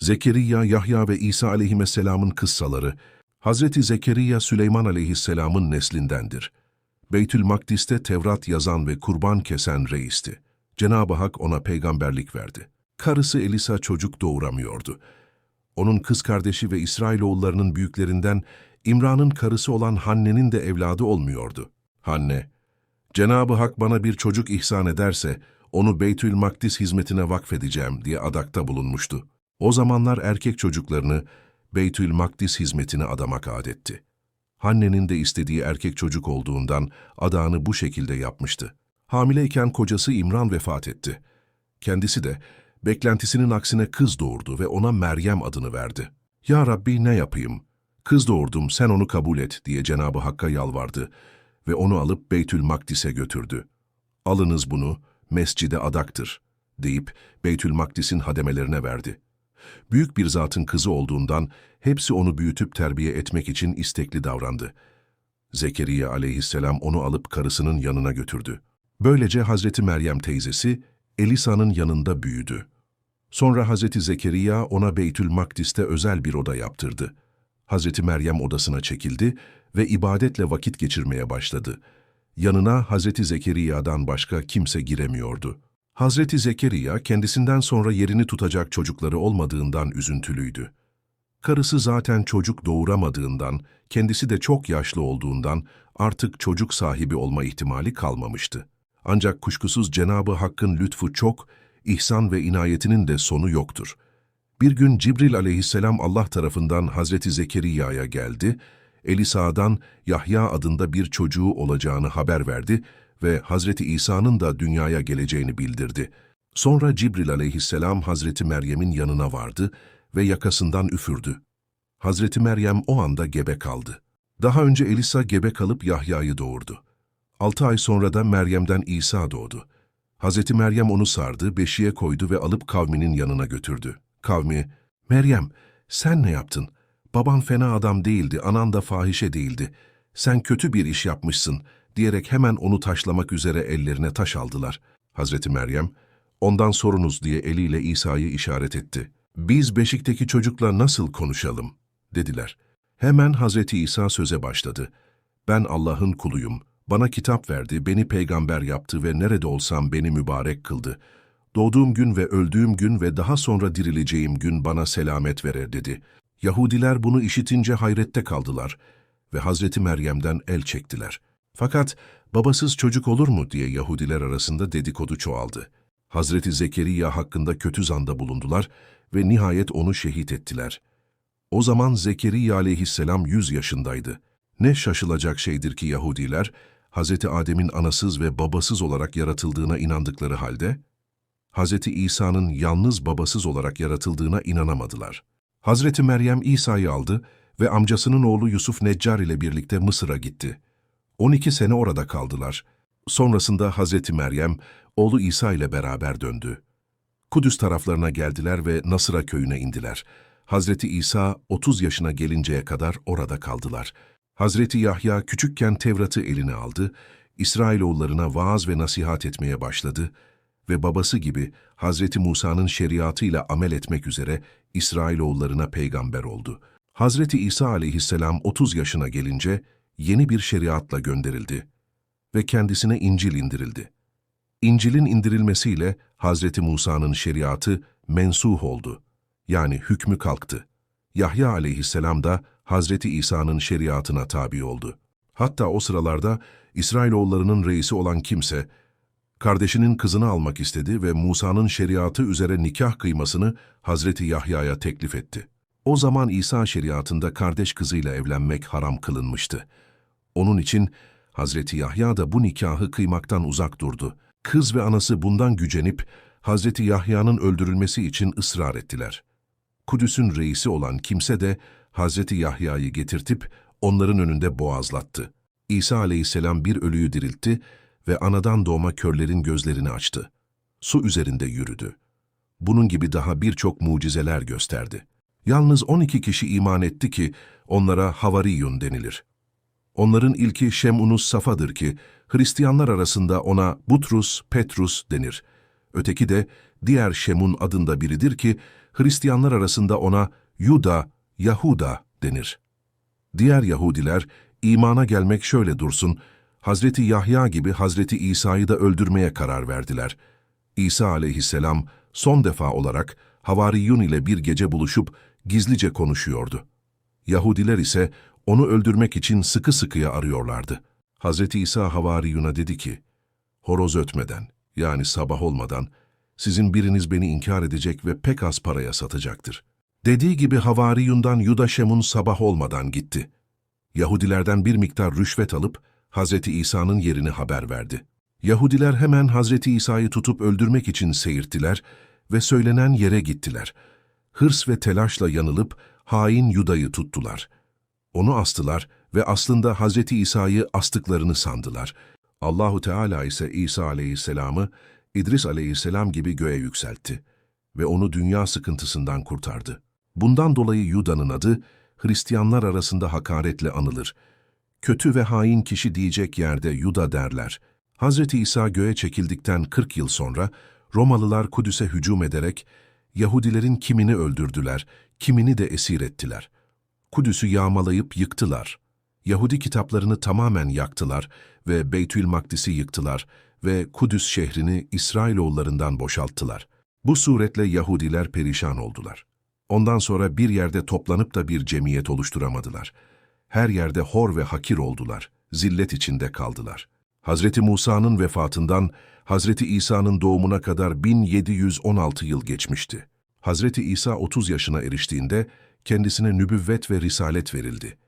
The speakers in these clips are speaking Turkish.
Zekeriya, Yahya ve İsa aleyhisselamın kıssaları, Hazreti Zekeriya Süleyman aleyhisselamın neslindendir. Beytül Makdis'te Tevrat yazan ve kurban kesen reisti. Cenab-ı Hak ona peygamberlik verdi. Karısı Elisa çocuk doğuramıyordu. Onun kız kardeşi ve İsrailoğullarının büyüklerinden İmran'ın karısı olan Hanne'nin de evladı olmuyordu. Hanne, Cenab-ı Hak bana bir çocuk ihsan ederse onu Beytül Makdis hizmetine vakfedeceğim diye adakta bulunmuştu. O zamanlar erkek çocuklarını Beytül Makdis hizmetine adamak adetti. Hanne'nin de istediği erkek çocuk olduğundan adağını bu şekilde yapmıştı. Hamileyken kocası İmran vefat etti. Kendisi de beklentisinin aksine kız doğurdu ve ona Meryem adını verdi. Ya Rabbi ne yapayım? Kız doğurdum sen onu kabul et diye Cenab-ı Hakk'a yalvardı ve onu alıp Beytül Makdis'e götürdü. Alınız bunu, mescide adaktır deyip Beytül Makdis'in hademelerine verdi. Büyük bir zatın kızı olduğundan hepsi onu büyütüp terbiye etmek için istekli davrandı. Zekeriya aleyhisselam onu alıp karısının yanına götürdü. Böylece Hazreti Meryem teyzesi Elisa'nın yanında büyüdü. Sonra Hazreti Zekeriya ona Beytül Makdis'te özel bir oda yaptırdı. Hazreti Meryem odasına çekildi ve ibadetle vakit geçirmeye başladı. Yanına Hazreti Zekeriya'dan başka kimse giremiyordu. Hazreti Zekeriya kendisinden sonra yerini tutacak çocukları olmadığından üzüntülüydü. Karısı zaten çocuk doğuramadığından, kendisi de çok yaşlı olduğundan artık çocuk sahibi olma ihtimali kalmamıştı. Ancak kuşkusuz Cenabı Hakk'ın lütfu çok, ihsan ve inayetinin de sonu yoktur. Bir gün Cibril aleyhisselam Allah tarafından Hazreti Zekeriya'ya geldi, Elisa'dan Yahya adında bir çocuğu olacağını haber verdi ve Hazreti İsa'nın da dünyaya geleceğini bildirdi. Sonra Cibril aleyhisselam Hazreti Meryem'in yanına vardı ve yakasından üfürdü. Hazreti Meryem o anda gebe kaldı. Daha önce Elisa gebe kalıp Yahya'yı doğurdu. Altı ay sonra da Meryem'den İsa doğdu. Hazreti Meryem onu sardı, beşiğe koydu ve alıp kavminin yanına götürdü. Kavmi, Meryem sen ne yaptın? Baban fena adam değildi, anan da fahişe değildi. Sen kötü bir iş yapmışsın diyerek hemen onu taşlamak üzere ellerine taş aldılar. Hazreti Meryem, ondan sorunuz diye eliyle İsa'yı işaret etti. Biz beşikteki çocukla nasıl konuşalım? dediler. Hemen Hazreti İsa söze başladı. Ben Allah'ın kuluyum. Bana kitap verdi, beni peygamber yaptı ve nerede olsam beni mübarek kıldı. Doğduğum gün ve öldüğüm gün ve daha sonra dirileceğim gün bana selamet verer dedi. Yahudiler bunu işitince hayrette kaldılar ve Hazreti Meryem'den el çektiler. Fakat babasız çocuk olur mu diye Yahudiler arasında dedikodu çoğaldı. Hazreti Zekeriya hakkında kötü zanda bulundular ve nihayet onu şehit ettiler. O zaman Zekeriya aleyhisselam yüz yaşındaydı. Ne şaşılacak şeydir ki Yahudiler, Hazreti Adem'in anasız ve babasız olarak yaratıldığına inandıkları halde, Hazreti İsa'nın yalnız babasız olarak yaratıldığına inanamadılar. Hazreti Meryem İsa'yı aldı ve amcasının oğlu Yusuf Neccar ile birlikte Mısır'a gitti. 12 sene orada kaldılar. Sonrasında Hazreti Meryem, oğlu İsa ile beraber döndü. Kudüs taraflarına geldiler ve Nasır'a köyüne indiler. Hazreti İsa 30 yaşına gelinceye kadar orada kaldılar. Hazreti Yahya küçükken Tevrat'ı eline aldı, İsrailoğullarına vaaz ve nasihat etmeye başladı ve babası gibi Hazreti Musa'nın şeriatıyla amel etmek üzere İsrailoğullarına peygamber oldu. Hazreti İsa aleyhisselam 30 yaşına gelince yeni bir şeriatla gönderildi ve kendisine İncil indirildi. İncil'in indirilmesiyle Hazreti Musa'nın şeriatı mensuh oldu, yani hükmü kalktı. Yahya aleyhisselam da Hazreti İsa'nın şeriatına tabi oldu. Hatta o sıralarda İsrailoğullarının reisi olan kimse, kardeşinin kızını almak istedi ve Musa'nın şeriatı üzere nikah kıymasını Hazreti Yahya'ya teklif etti. O zaman İsa şeriatında kardeş kızıyla evlenmek haram kılınmıştı. Onun için Hazreti Yahya da bu nikahı kıymaktan uzak durdu. Kız ve anası bundan gücenip Hazreti Yahya'nın öldürülmesi için ısrar ettiler. Kudüs'ün reisi olan kimse de Hazreti Yahya'yı getirtip onların önünde boğazlattı. İsa aleyhisselam bir ölüyü diriltti ve anadan doğma körlerin gözlerini açtı. Su üzerinde yürüdü. Bunun gibi daha birçok mucizeler gösterdi. Yalnız 12 kişi iman etti ki onlara Havariyun denilir. Onların ilki Şemunus Safa'dır ki Hristiyanlar arasında ona Butrus, Petrus denir. Öteki de diğer Şemun adında biridir ki Hristiyanlar arasında ona Yuda, Yahuda denir. Diğer Yahudiler imana gelmek şöyle dursun, Hazreti Yahya gibi Hazreti İsa'yı da öldürmeye karar verdiler. İsa aleyhisselam son defa olarak Havariyun ile bir gece buluşup gizlice konuşuyordu. Yahudiler ise onu öldürmek için sıkı sıkıya arıyorlardı. Hazreti İsa Havariyun'a dedi ki, horoz ötmeden, yani sabah olmadan, sizin biriniz beni inkar edecek ve pek az paraya satacaktır. Dediği gibi Havariyundan Yuda Şemun sabah olmadan gitti. Yahudilerden bir miktar rüşvet alıp Hazreti İsa'nın yerini haber verdi. Yahudiler hemen Hazreti İsa'yı tutup öldürmek için seyirttiler ve söylenen yere gittiler. Hırs ve telaşla yanılıp hain Yuda'yı tuttular. Onu astılar ve aslında Hazreti İsa'yı astıklarını sandılar. Allahu Teala ise İsa aleyhisselamı İdris aleyhisselam gibi göğe yükseltti ve onu dünya sıkıntısından kurtardı. Bundan dolayı Yuda'nın adı Hristiyanlar arasında hakaretle anılır. Kötü ve hain kişi diyecek yerde Yuda derler. Hazreti İsa göğe çekildikten 40 yıl sonra Romalılar Kudüs'e hücum ederek Yahudilerin kimini öldürdüler, kimini de esir ettiler. Kudüs'ü yağmalayıp yıktılar. Yahudi kitaplarını tamamen yaktılar ve Beytül Makdis'i yıktılar ve Kudüs şehrini İsrailoğullarından boşalttılar. Bu suretle Yahudiler perişan oldular. Ondan sonra bir yerde toplanıp da bir cemiyet oluşturamadılar. Her yerde hor ve hakir oldular, zillet içinde kaldılar. Hazreti Musa'nın vefatından Hazreti İsa'nın doğumuna kadar 1716 yıl geçmişti. Hazreti İsa 30 yaşına eriştiğinde kendisine nübüvvet ve risalet verildi.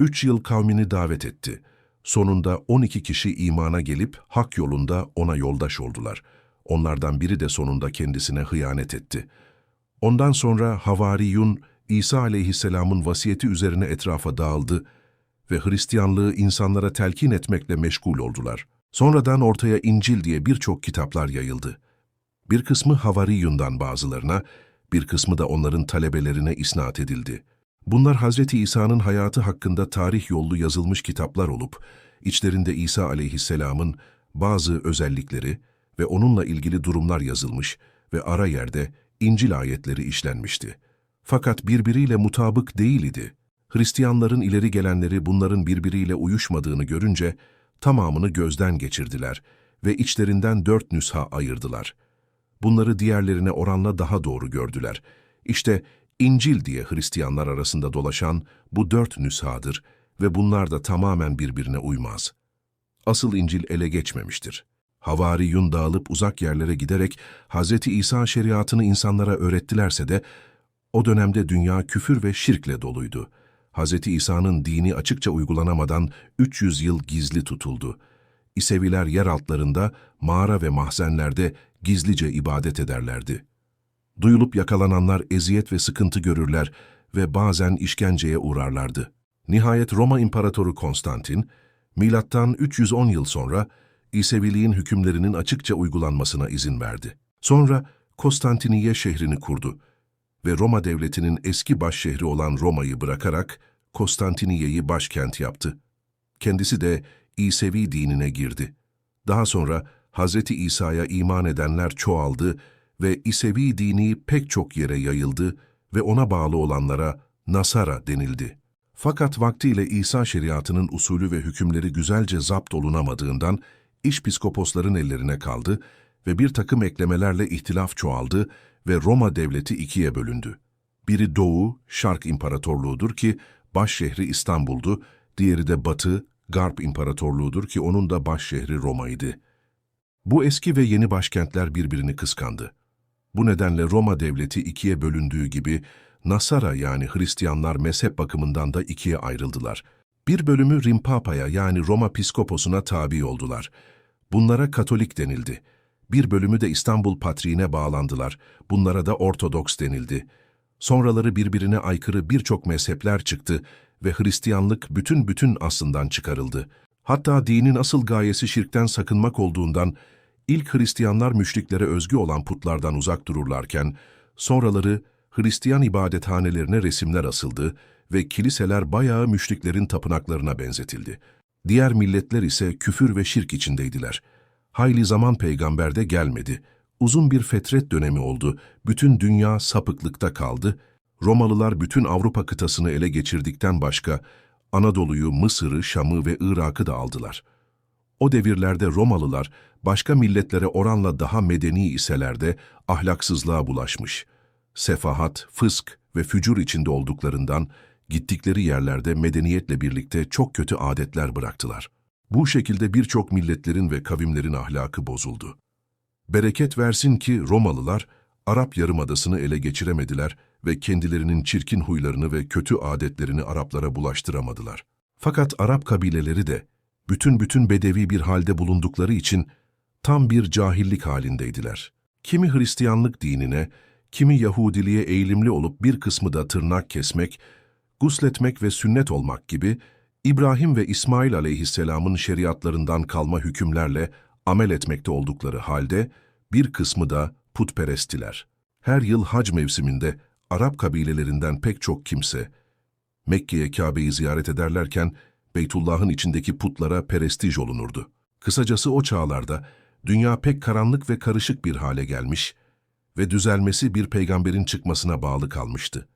Üç yıl kavmini davet etti. Sonunda 12 kişi imana gelip hak yolunda ona yoldaş oldular. Onlardan biri de sonunda kendisine hıyanet etti. Ondan sonra Havariyun, İsa aleyhisselamın vasiyeti üzerine etrafa dağıldı ve Hristiyanlığı insanlara telkin etmekle meşgul oldular. Sonradan ortaya İncil diye birçok kitaplar yayıldı. Bir kısmı Havariyun'dan bazılarına, bir kısmı da onların talebelerine isnat edildi. Bunlar Hazreti İsa'nın hayatı hakkında tarih yollu yazılmış kitaplar olup, içlerinde İsa aleyhisselamın bazı özellikleri ve onunla ilgili durumlar yazılmış ve ara yerde İncil ayetleri işlenmişti. Fakat birbiriyle mutabık değil idi. Hristiyanların ileri gelenleri bunların birbiriyle uyuşmadığını görünce tamamını gözden geçirdiler ve içlerinden dört nüsha ayırdılar. Bunları diğerlerine oranla daha doğru gördüler. İşte İncil diye Hristiyanlar arasında dolaşan bu dört nüshadır ve bunlar da tamamen birbirine uymaz. Asıl İncil ele geçmemiştir. Havariyun dağılıp uzak yerlere giderek Hz. İsa şeriatını insanlara öğrettilerse de o dönemde dünya küfür ve şirkle doluydu. Hz. İsa'nın dini açıkça uygulanamadan 300 yıl gizli tutuldu. İseviler yer altlarında, mağara ve mahzenlerde gizlice ibadet ederlerdi. Duyulup yakalananlar eziyet ve sıkıntı görürler ve bazen işkenceye uğrarlardı. Nihayet Roma İmparatoru Konstantin, milattan 310 yıl sonra İseviliğin hükümlerinin açıkça uygulanmasına izin verdi. Sonra Konstantiniye şehrini kurdu ve Roma devletinin eski başşehri olan Roma'yı bırakarak Konstantiniye'yi başkent yaptı. Kendisi de İsevi dinine girdi. Daha sonra Hz. İsa'ya iman edenler çoğaldı ve İsevi dini pek çok yere yayıldı ve ona bağlı olanlara Nasara denildi. Fakat vaktiyle İsa şeriatının usulü ve hükümleri güzelce zapt olunamadığından iş psikoposların ellerine kaldı ve bir takım eklemelerle ihtilaf çoğaldı ve Roma devleti ikiye bölündü. Biri Doğu, Şark İmparatorluğu'dur ki baş şehri İstanbul'du, diğeri de Batı, Garp İmparatorluğu'dur ki onun da baş şehri Roma'ydı. Bu eski ve yeni başkentler birbirini kıskandı. Bu nedenle Roma devleti ikiye bölündüğü gibi Nasara yani Hristiyanlar mezhep bakımından da ikiye ayrıldılar. Bir bölümü Rim Papa'ya yani Roma Piskoposuna tabi oldular. Bunlara Katolik denildi. Bir bölümü de İstanbul Patriğine bağlandılar. Bunlara da Ortodoks denildi. Sonraları birbirine aykırı birçok mezhepler çıktı ve Hristiyanlık bütün bütün aslından çıkarıldı. Hatta dinin asıl gayesi şirkten sakınmak olduğundan ilk Hristiyanlar müşriklere özgü olan putlardan uzak dururlarken, sonraları Hristiyan ibadethanelerine resimler asıldı ve kiliseler bayağı müşriklerin tapınaklarına benzetildi. Diğer milletler ise küfür ve şirk içindeydiler. Hayli zaman peygamber de gelmedi. Uzun bir fetret dönemi oldu, bütün dünya sapıklıkta kaldı. Romalılar bütün Avrupa kıtasını ele geçirdikten başka Anadolu'yu, Mısır'ı, Şam'ı ve Irak'ı da aldılar. O devirlerde Romalılar başka milletlere oranla daha medeni iseler de ahlaksızlığa bulaşmış. Sefahat, fısk ve fücur içinde olduklarından gittikleri yerlerde medeniyetle birlikte çok kötü adetler bıraktılar. Bu şekilde birçok milletlerin ve kavimlerin ahlakı bozuldu. Bereket versin ki Romalılar Arap Yarımadası'nı ele geçiremediler ve kendilerinin çirkin huylarını ve kötü adetlerini Araplara bulaştıramadılar. Fakat Arap kabileleri de bütün bütün bedevi bir halde bulundukları için tam bir cahillik halindeydiler. Kimi Hristiyanlık dinine, kimi Yahudiliğe eğilimli olup bir kısmı da tırnak kesmek, gusletmek ve sünnet olmak gibi İbrahim ve İsmail aleyhisselamın şeriatlarından kalma hükümlerle amel etmekte oldukları halde bir kısmı da putperesttiler. Her yıl hac mevsiminde Arap kabilelerinden pek çok kimse Mekke'ye Kabe'yi ziyaret ederlerken Beytullah'ın içindeki putlara perestij olunurdu. Kısacası o çağlarda dünya pek karanlık ve karışık bir hale gelmiş ve düzelmesi bir peygamberin çıkmasına bağlı kalmıştı.